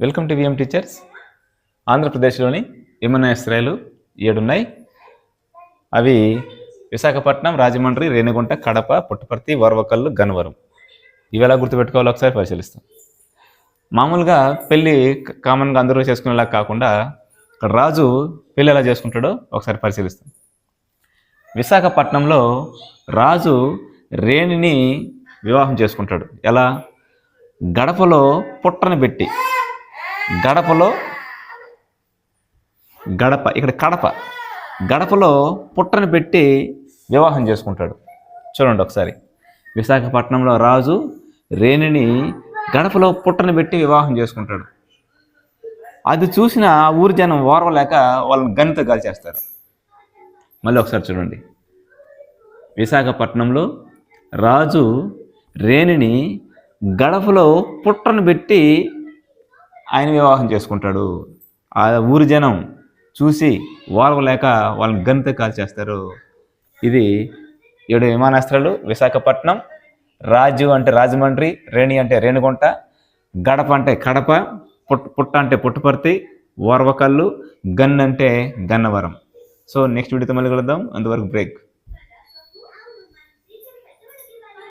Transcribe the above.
Welcome to VM teachers ఆంధ్రప్రదేశ్లోని విమానాశ్రయాలు ఏడున్నాయి. అవి విశాఖపట్నం రాజమండ్రి రేణిగుంట కడప పుట్టపర్తి వరవకల్లు గన్నవరం. ఇవి ఎలా గుర్తుపెట్టుకోవాలో ఒకసారి పరిశీలిస్తాం. మామూలుగా పెళ్ళి కామన్గా అందరూ చేసుకునేలా కాకుండా ఇక్కడ రాజు పెళ్ళి ఎలా చేసుకుంటాడో ఒకసారి పరిశీలిస్తాం. విశాఖపట్నంలో రాజు రేణిని వివాహం చేసుకుంటాడు. ఎలా? గడపలో పుట్టను పెట్టి గడపలో గడప ఇక్కడ కడప. గడపలో పుట్టను పెట్టి వివాహం చేసుకుంటాడు. చూడండి ఒకసారి. విశాఖపట్నంలో రాజు రేణిని గడపలో పుట్టను పెట్టి వివాహం చేసుకుంటాడు. అది చూసిన ఊరి జనం ఓర్వలేక వాళ్ళని గనిత కాల్చేస్తారు మళ్ళీ ఒకసారి చూడండి. విశాఖపట్నంలో రాజు రేణిని గడపలో పుట్టను పెట్టి ఆయన వివాహం చేసుకుంటాడు. ఆ ఊరి జనం చూసి ఓర్వలేక వాళ్ళని గంత కాల్చేస్తారు ఇది ఏడు విమానాస్త్రాలు విశాఖపట్నం రాజు అంటే రాజమండ్రి రేణి అంటే రేణిగుంట గడప అంటే కడప పుట్ పుట్ట అంటే పుట్టపర్తి ఓర్వకల్లు గన్ అంటే గన్నవరం. సో నెక్స్ట్ వీడియోతో మళ్ళీ కలుద్దాం. అంతవరకు బ్రేక్